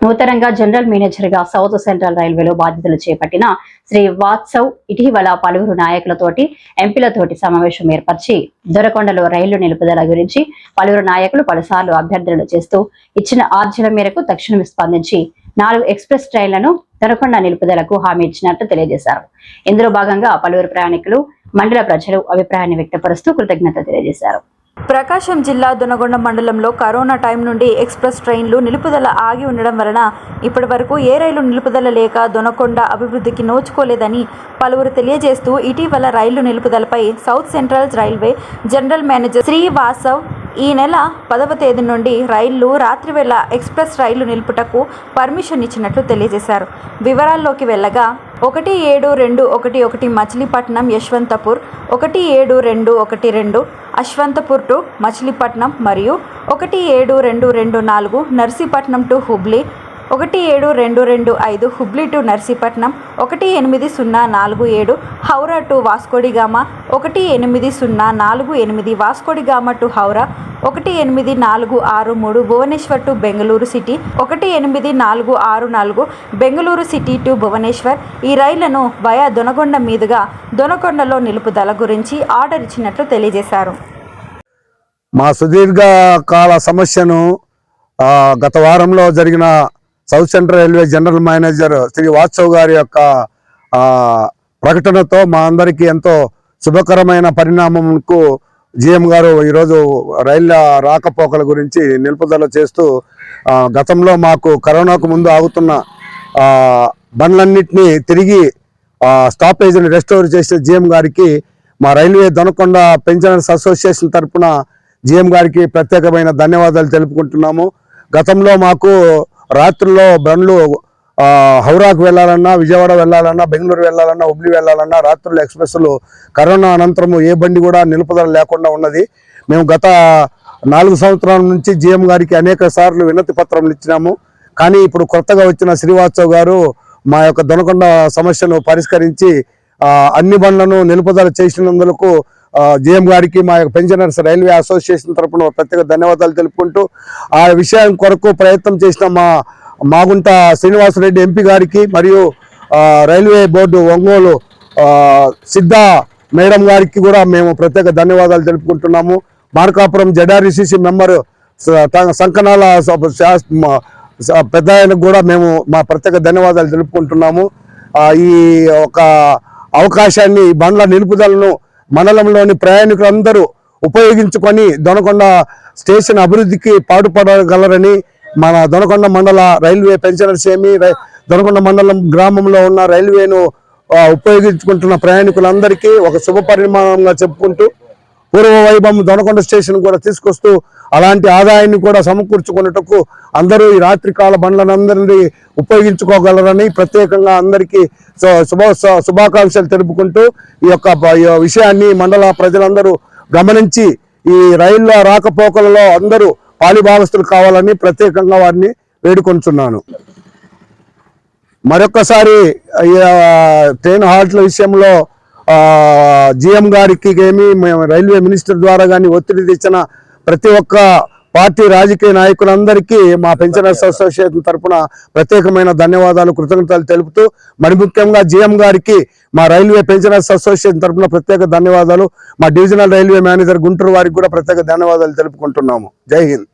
నూతనంగా జనరల్ మేనేజర్గా south central రైల్వేలో బాధ్యతలు చేపట్టిన శ్రీ వాత్సవ్ ఇటీవల పలువురు నాయకులతోటి ఎంపీలతోటి సమావేశం ఏర్పరిచి దొరకొండలో రైళ్ళు నిలుపుదల గురించి పలువురు నాయకులు పలుసార్లు అభ్యర్థనలు చేస్తూ ఇచ్చిన ఆర్జల మేరకు తక్షణం స్పందించి నాలుగు ఎక్స్ప్రెస్ ట్రైన్లను దొరకొండ నిలుపుదలకు హామీ ఇచ్చినట్లు తెలియజేశారు. ఇందులో భాగంగా పలువురు ప్రయాణికులు మండల ప్రజలు అభిప్రాయాన్ని వ్యక్తపరుస్తూ కృతజ్ఞత తెలియజేశారు. ప్రకాశం జిల్లా దొనగొండ మండలంలో కరోనా టైం నుండి ఎక్స్ప్రెస్ ట్రైన్లు నిలుపుదల ఆగి ఉండడం వలన ఇప్పటి వరకు ఏ రైలు నిలుపుదల లేక దొనకొండ అభివృద్ధికి నోచుకోలేదని పలువురు తెలియజేస్తూ ఇటీవల రైలు నిలుపుదలపై South Central Railway general manager Shri Vasav ఈ నెల పదవ తేదీ నుండి రైళ్ళు రాత్రివేళ ఎక్స్ప్రెస్ రైలు నిలుపుటకు పర్మిషన్ ఇచ్చినట్లు తెలియజేశారు. వివరాల్లోకి వెళ్ళగా ఒకటి ఏడు రెండు ఒకటి ఒకటి మచిలీపట్నం యశ్వంతపూర్ ఒకటి ఏడు రెండు ఒకటి రెండు అశ్వంతపూర్ టు మచిలీపట్నం మరియు ఒకటి ఏడు రెండు రెండు నాలుగు నర్సీపట్నం టు హుబ్లీ ఒకటి ఏడు రెండు రెండు ఐదు హుబ్లీ టు నర్సీపట్నం ఒకటి ఎనిమిది సున్నా నాలుగు ఏడు హౌరా టు వాస్కోడిగామా ఒకటి ఎనిమిది సున్నా నాలుగు ఎనిమిది వాస్కోడిగామా టు హౌరా ఒకటి ఎనిమిది నాలుగు ఆరు మూడు భువనేశ్వర్ టు బెంగళూరు సిటీ. ఒకటి ఎనిమిది నాలుగు ఆరు నాలుగు బెంగళూరు సిటీ టు భువనేశ్వర్. ఈ రైళ్ళను వయా దొనకొండ మీదుగా దొనకొండలో నిలుపుదల గురించి ఆర్డర్ ఇచ్చినట్లు తెలియజేశారు. మా సుదీర్ఘ కాల సమస్యను గత వారంలో జరిగిన South Central Railway general manager Shri Vatsav గారి యొక్క ప్రకటనతో మా అందరికీ ఎంతో శుభకరమైన పరిణామంకు జిఎం గారు ఈరోజు రైళ్ళ రాకపోకల గురించి నిలుపుదల చేస్తూ గతంలో మాకు కరోనాకు ముందు ఆగుతున్న బండ్లన్నింటినీ తిరిగి స్టాపేజీని స్టాపేజ్ని రెస్టోర్ చేసిన జిఎం గారికి మా రైల్వే దొనకొండ పెన్షనర్స్ అసోసియేషన్ తరపున జిఎం గారికి ప్రత్యేకమైన ధన్యవాదాలు తెలుపుకుంటున్నాము. గతంలో మాకు రాత్రుల్లో బండ్లు హౌరాకు వెళ్ళాలన్నా విజయవాడ వెళ్ళాలన్నా బెంగళూరు వెళ్ళాలన్నా హుబ్లీ వెళ్ళాలన్నా రాత్రులు ఎక్స్ప్రెస్లు కరోనా అనంతరము ఏ బండి కూడా నిలుపుదల లేకుండా ఉన్నది. మేము గత నాలుగు సంవత్సరాల నుంచి జిఎం గారికి అనేక సార్లు వినతి పత్రములు ఇచ్చినాము. కానీ ఇప్పుడు కొత్తగా వచ్చిన శ్రీవాత్సవ్ గారు మా యొక్క దొనకొండ సమస్యను పరిష్కరించి అన్ని బండ్లను నిలుపుదల చేసినందుకు జిఎం గారికి మా యొక్క పెన్షనర్స్ రైల్వే అసోసియేషన్ తరఫున ప్రత్యేక ధన్యవాదాలు తెలుపుకుంటూ ఆ విషయం కొరకు ప్రయత్నం చేసిన మా మాగుంట శ్రీనివాసరెడ్డి ఎంపీ గారికి మరియు రైల్వే బోర్డు ఒంగోలు సిద్ధ మేడం గారికి కూడా మేము ప్రత్యేక ధన్యవాదాలు తెలుపుకుంటున్నాము. మార్కాపురం జడారిసిసి మెంబర్ స- త- సంకనాల శాస్- పెద్ద ఆయనకు కూడా మేము మా ప్రత్యేక ధన్యవాదాలు తెలుపుకుంటున్నాము. ఈ ఒక అవకాశాన్ని బండ్ల నిలుపుదలను మండలంలోని ప్రయాణికులందరూ ఉపయోగించుకొని దొనకొండ స్టేషన్ అభివృద్ధికి పాటుపడగలరని మన దొనకొండ మండల రైల్వే పెన్షనర్స్ ఏమి రై- దొనకొండ మండలం గ్రామంలో ఉన్న రైల్వేను ఉపయోగించుకుంటున్న ప్రయాణికులందరికీ ఒక శుభ పరిమాణంగా చెప్పుకుంటూ పూర్వ వైభవం దొనకొండ స్టేషన్ కూడా తీసుకొస్తూ అలాంటి ఆదాయాన్ని కూడా సమకూర్చుకున్నట్టుకు అందరూ ఈ రాత్రికాల బండ్లనందరినీ ఉపయోగించుకోగలరని ప్రత్యేకంగా అందరికీ శుభ శుభాకాంక్షలు తెలుపుకుంటూ ఈ యొక్క విషయాన్ని మండల ప్రజలందరూ గమనించి ఈ రైళ్ళ రాకపోకలలో అందరూ పాలిభావస్తులు కావాలని ప్రత్యేకంగా వారిని వేడుకొంచున్నాను. మరొకసారి ట్రైన్ హాల్ట్ల విషయంలో జిఎం గారికి ఏమి మేము రైల్వే మినిస్టర్ ద్వారా కానీ ఒత్తిడి తెచ్చిన ప్రతి ఒక్క పార్టీ రాజకీయ నాయకులందరికీ మా పెన్షనర్స్ అసోసియేషన్ తరపున ప్రత్యేకమైన ధన్యవాదాలు కృతజ్ఞతలు తెలుపుతూ మరి ముఖ్యంగా జిఎం గారికి మా రైల్వే పెన్షనర్స్ అసోసియేషన్ తరపున ప్రత్యేక ధన్యవాదాలు. మా డివిజనల్ రైల్వే మేనేజర్ గుంటూరు వారికి కూడా ప్రత్యేక ధన్యవాదాలు తెలుపుకుంటున్నాము. జై హింద్.